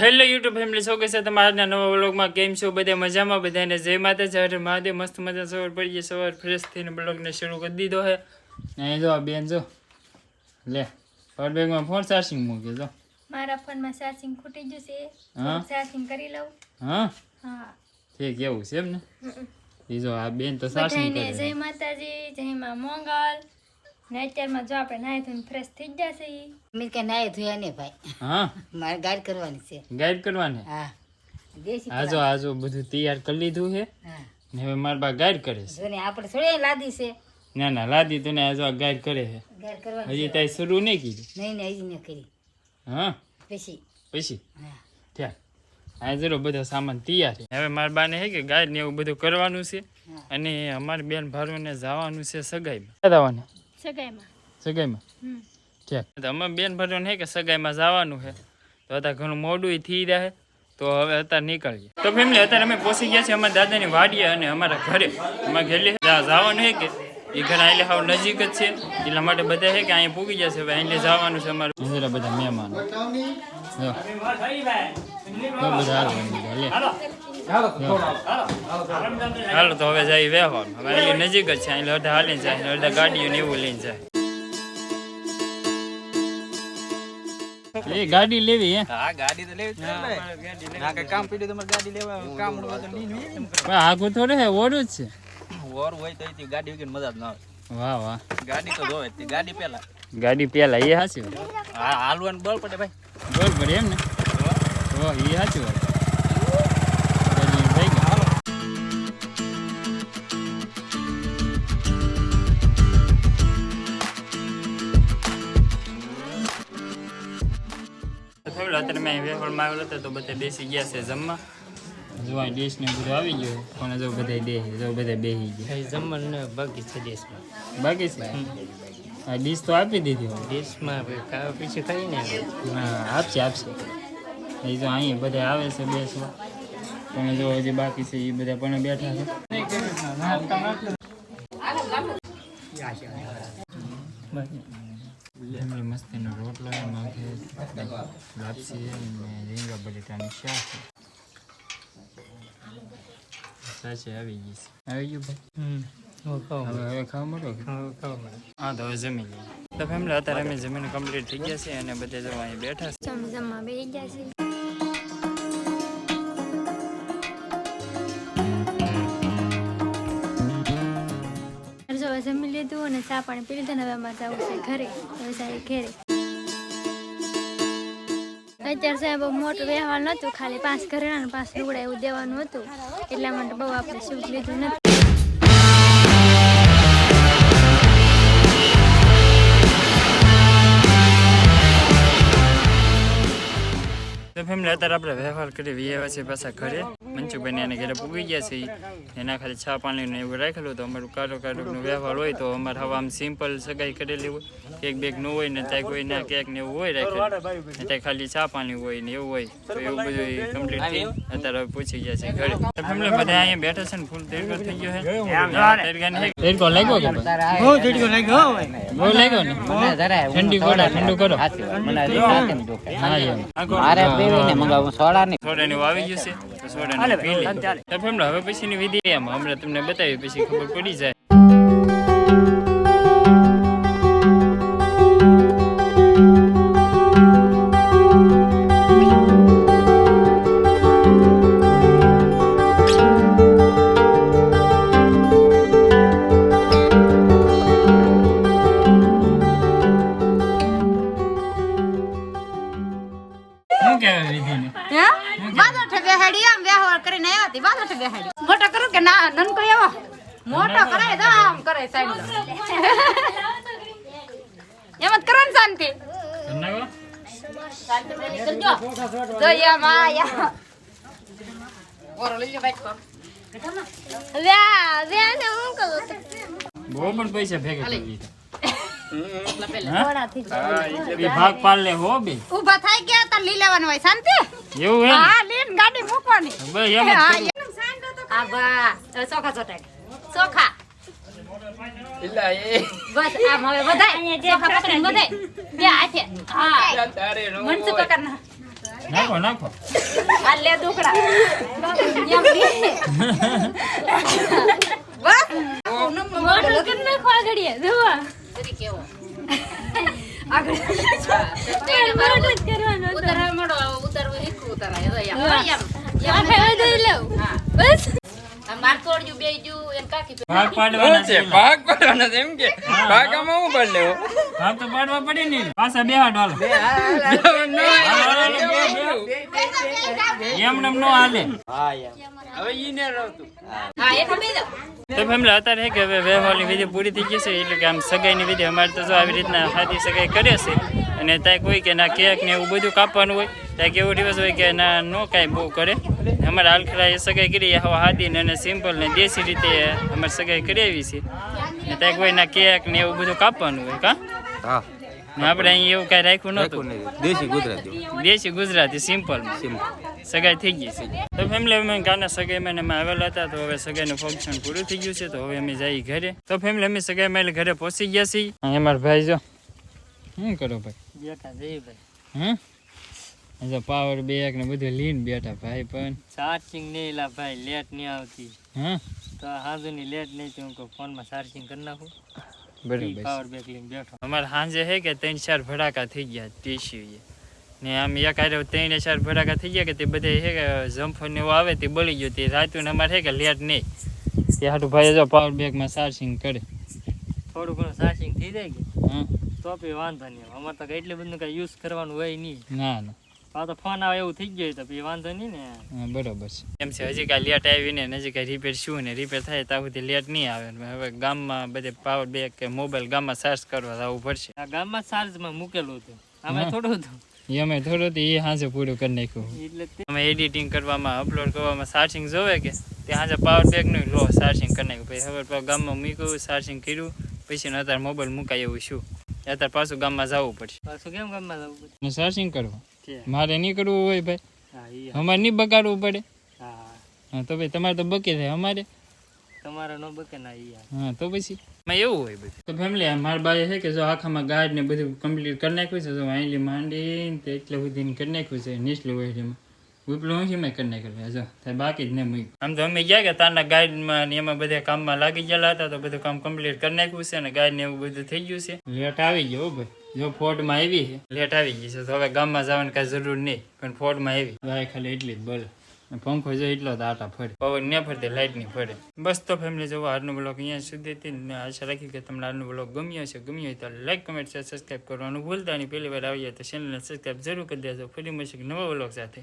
Hello YouTube family સૌ કે છે તમારા નવા વ્લોગમાં. કેમ છો બધા? મજામાં બધાને? જય માતા જય હરે મહાદેવ. મસ્ત મજા સવાર પડી ગઈ સવાર ફ્રેશ થઈને બ્લોગને શરૂ કરી દીધો હે અહીં જો આ બેન જો. લે પાવર બેંકમાં ફોન ચાર્જિંગ મૂકે જો. મારા ફોનમાં ચાર્જિંગ ખૂટી ગયું છે. હા? ચાર્જિંગ કરી લઉં. હા? હા. ઠીક એવું છે એમ ને એ જો આ બેન તો ચાર્જિંગ કરે જય માતાજી જય માં મોંગલ. ને અત્યારમાં જો આપણે નાહી ધોઈને ફ્રેશ થઈ જશે ઈ. મેં કે નાય ધોયા ને ભાઈ. હા? મારે ગાઈડ કરવાની છે. ગાઈડ કરવાને? હા. દેશી આ જો બધું તૈયાર કરી લીધું છે. ને હવે મારા બા ગાઈડ કરે છે. જોને આપણે થોડી લાદી છે. ના ના લાદી તને આ ગાઈડ કરે છે. ગાઈડ કરવાની હજી તાઈ શરૂ નહીં કીધું નહીં નહીં હજી ન કરી. હા? પછી. પછી? હા. ત્યાં આ જરો બધો સામાન તૈયાર છે. હવે મારા બાને હે કે ગાય ને એવું બધું કરવાનું છે. અને અમારી બેન ભારુને જવાનું છે સગાઈ જવાનું? સગાઈમાં. સગાઈમાં? હમ. ઠીક તો અમે બેન ભારુને હે કે સગાઈમાં જવાનું છે તો અત્યારે ઘણું મોડું થઈ રહે તો હવે અત્યારે નીકળીએ. તો ફેમિલી અત્યારે અમે પહોંચી ગયા છીએ અમારા દાદાની વાડીએ અને અમારા ઘરે. અમારા ઘરે જવાનું છે કે એ ઘર એટલે હાવ નજીક જ છે. એટલા માટે બધા છે કે અહીંયા પૂગી જશે. હવે અહીં જવાનું છે અમારું. જરા બધા મહેમાન. બધા હાલો તો હવે જાય વ્યવહાર હવે અહીં નજીક જ છે અહીં અડધા હાલીને જાય અડધા ગાડીઓ ને એવું લઈને જાય. એ ગાડી લેવી હે? હા ગાડી તો લેવી ને. કામ પીડ્યું તમારે ગાડી લેવા કામ તો આગું થોડું હે ઓરું જ છે. કરો. હોય તો ગાડી વગર મજા જ ના આવે. વાહ વાહ. ગાડી તો જોવે ગાડી પેલા ગાડી પેલા એ હાચી હા હાલવાનું બળ પડે ભાઈ. બળ પડે એમ ને? ઓ એ હાચી વાત. થોડું અત્યારે મેં વેફળમાં આવેલો હતો તો બધા બેસી ગયા છે જમવા. જો આ ડીશ ને બધું આવી ગયું પણ જો બધા બેસી જો બધા બેસી ગયા. જમવાનું બાકી છે દેશમાં. બાકી છે? આ ડીશ તો આપી દીધી હોય. ડીશમાં પીછે ખાઈ ને હા આપશે આપશે. એ જો અહીંયા બધા આવે છે બેસવા. પણ જો હજી બાકી છે એ બધા પણ બેઠા છે. એમની મસ્તીનો રોટલો માથે લાપસી અને રીંગા બટેટાની શાક સાચે આવી ગઈ છે આવી ગયું ભાઈ હવે હવે ખાવા મળો કે? હા તો હવે જમી લઈએ તો ફેમિલી અત્યારે અમે જમીન કમ્પ્લીટ થઈ ગયા છે અને બધે જો અહીં બેઠા છે જમ જમવા બેસી ગયા છે જમી લીધું અને ચા પાણી પી લીધું હવે અમારે જવું ઘરે, હવે ઘરે. અત્યારે સાહેબ મોટું વ્યવહાર નહોતું, ખાલી પાંચ ઘરેણા અને પાંચ લુગડા એવું દેવાનું હતું. એટલા માટે બહુ આપણે શું લીધું નથી. તો ફેમિલી અત્યારે આપણે વ્યવહાર કરી વ્યવહાર છે પાછા ઘરે. મનસુખભાઈ એને ઘરે પૂગી ગયા છે. એના ખાલી છા પાણી ને એવું રાખેલું તો અમારું કારો કારોનો વ્યવહાર હોય તો અમારે હવે આમ સિમ્પલ સગાઈ કરેલી હોય. કેક બેક ન હોય ને ત્યાં કોઈ ના કેક ને એવું હોય રાખેલું ત્યાં ખાલી ચા પાણી હોય ને એવું હોય. તો એવું બધું કમ્પ્લીટ થઈ અત્યારે હવે પૂછી ગયા છે ઘરે. ફેમિલી બધા અહીંયા બેઠા છે ને ફૂલ તેરગર થઈ ગયો છે. તેરગર લાગ્યો કે બહુ તેરગો લાગ્યો બહુ લાગ્યો ને? ઠંડી કરો ઠંડુ કરો. એમ. મારે પીવીને મંગાવું સોડાની. વાવી ગયું છે તો સોડાની પી લે. હવે પછીની વિધિ એમ હમણાં તમને બતાવી પછી ખબર પડી જાય. હતી મોટો કરું કે ના નનકો એવો મોટો કરાય તો આમ કરે સાઈડ એમ જ કરો ને શાંતિ. નાખો તો યા માં યા ઓરો લઈ લે બાઈક પર. વ્યા વ્યા ને હું કરું? બહુ પણ પૈસા ભેગા કરી દીધા ભાગ પાડ લે હો? બે ઊભા થઈ ગયા તો લઈ લેવાનું હોય. શાંતિ? એવું હા લઈને ગાડી મૂકવાની. બસ એમ જ હા, કરું. એમ. આ બા હવે ચોખા ચોટાક ચોખા એટલે એ બસ આમ હવે વધાય ચોખા પકડીને વધાય બે હાથે હા તારે કાકાના નાખો નાખો આ લે દુકડા બસ મોટું કરી નાખો આગળ જોવા આગળ મોટું જ કરવાનું. ઉતારવા માંડો ઉતારવું હીખું ઉતારાય હવે એમ. હવે એમ. આખે વધારી લઉં હા. બસ આ માર તોડ્યું બેયજું એને કાકી ભાગ પાડવાના છે ભાગ પાડવાનો છે એમ કે? ભાગ હું પાડ લેવો? ભાગ તો પાડવા પડે ને. પાછા બે હાડ હાલો. એમ નો હાલે. હવે ઈ ને રહતું હા એટલે બે દો તો ફેમિલી અત્યારે છે કે હવે વ્યવહારની વિધિ પૂરી થઈ ગઈ છે એટલે કે આમ સગાઈની વિધિ અમારે તો જો આવી રીતના સાદી સગાઈ કરે છે. અને ત્યાં કોઈ કે ના કેક ને એવું બધું કાપવાનું હોય ત્યાં કેવો દિવસ હોય કે ના નો કાંઈ બહુ કરે. અમારે હાલખરા એ સગાઈ કરી હવા હાદી ને અને સિમ્પલ ને દેશી રીતે અમારે સગાઈ કરી આવી છે. ને ત્યાં કોઈ ના કેક ને એવું બધું કાપવાનું હોય કા? હા. આપણે અહીં એવું કાંઈ રાખ્યું નહોતું. દેશી ગુજરાતી દેશી ગુજરાતી સિમ્પલ. સગાઈ થઈ ગઈ છે. તો ફેમિલી અમે કાના સગાઈમાં ને અમે આવેલા હતા તો હવે સગાઈનું ફંક્શન પૂરું થઈ ગયું છે તો હવે અમે જઈએ ઘરે. તો ફેમિલી અમે સગાઈમાં એટલે ઘરે પહોંચી ગયા છીએ. અમારા ભાઈ જો. શું કરો ભાઈ? બેઠા જઈ ભાઈ. હા? પાવર બેગ ને બધું લઈને બેઠા ભાઈ પણ. ચાર્જિંગ નહીં લા ભાઈ લેટ નહીં આવતી. હા? તો હાજુની લેટ નહીં તો હું ફોન ફોનમાં ચાર્જિંગ કરી નાખું. બરોબર પાવર બેક લઈને બેઠો. અમારે સાંજે હે કે ત્રણ ચાર ભડાકા થઈ ગયા ટીસ્યુ ને આમ એક આરે ત્રણ ચાર ભડાકા થઈ ગયા કે તે બધે હે કે જમ્ફર ને એવું આવે તે બળી ગયું. તે રાતું અમારે હે કે લેટ નહીં. તે હાટું ભાઈ જો પાવર બેગમાં ચાર્જિંગ કરે. થોડું ઘણું ચાર્જિંગ થઈ જાય કે? હા? તો વાંધો નહીં. અમારે તો કઈ બધું કઈ યુઝ કરવાનું હોય નહીં. ના ના. આ તો ફોન આવે એવું થઈ ગયું તો પછી વાંધો નહીં ને. હા બરોબર છે. એમ છે હજી કાંઈ લેટ આવી ને હજી કાંઈ રિપેર શું ને રિપેર થાય ત્યાં સુધી લેટ નહીં આવે. હવે ગામમાં બધે પાવર બેગ કે મોબાઈલ ગામમાં ચાર્જ કરવા જવું પડશે. આ ગામમાં ચાર્જમાં મૂકેલું હતું. અમે થોડું હતું. એ અમે થોડું હતું એ હાજે પૂરું કરી નાખ્યું. એટલે અમે એડિટિંગ કરવામાં અપલોડ કરવામાં ચાર્જિંગ જોવે કે? તે હાજે પાવર બેગનું લો ચાર્જિંગ કરી નાખ્યું. પછી હવે ગામમાં મૂક્યું ચાર્જિંગ કર્યું. પછી અત્યારે મોબાઈલ મુકાય એવું શું? અત્યારે પાછું ગામમાં જવું પડશે. પાછું કેમ ગામમાં જવું પડે ને ચાર્જિંગ કરવું મારે નહીં કરવું હોય ભાઈ. અમારે નહીં બગાડવું પડે. હા તો ભાઈ તમારે તો બકે થાય અમારે. તમારે નો બકે ના હા. તો પછી? એમાં એવું હોય બધું. તો ફેમિલી મારા બાએ છે કે જો આખામાં ગાર્ડ ને બધું કમ્પ્લીટ કરી નાખ્યું છે જો અહીંલી માંડીને એટલે સુધી કરી નાખ્યું છે નીચલું વેઠીમાં ઉપલું ઊંચી મેં કરી નાખેલું છે જો થાય બાકી જ નહીં મૂક્યું આમ તો અમે ગયા કે તારના ગાઈડમાં ને એમાં બધા કામમાં લાગી ગયેલા હતા તો બધું કામ કમ્પ્લીટ કરી નાખ્યું છે અને ગાઈડ ને એવું બધું થઈ ગયું છે લેટ આવી ગયો હો ભાઈ જો ફોર્ટમાં આવી છે લેટ આવી ગઈ છે તો હવે ગામમાં જવાની કાંઈ જરૂર નહીં પણ ફોર્ટમાં આવી ગાય ખાલી એટલી જ બોલે અને પંખો જો એટલો જ આટા ફરે પવન ને ફરતે લાઇટની ફરે બસ તો ફેમિલી જોવા આજનો બ્લોગ અહીંયા સુધી હતી ને આશા રાખી કે તમને આજનો બ્લોગ ગમ્યો હશે ગમ્યો હોય તો લાઈક કમેન્ટ શેર સબસ્ક્રાઈબ કરવાનું ભૂલતા નહીં પહેલી વાર આવીએ તો ચેનલને સબસ્ક્રાઈબ જરૂર કરી દેજો ફરી મળશે એક નવા બ્લોગ સાથે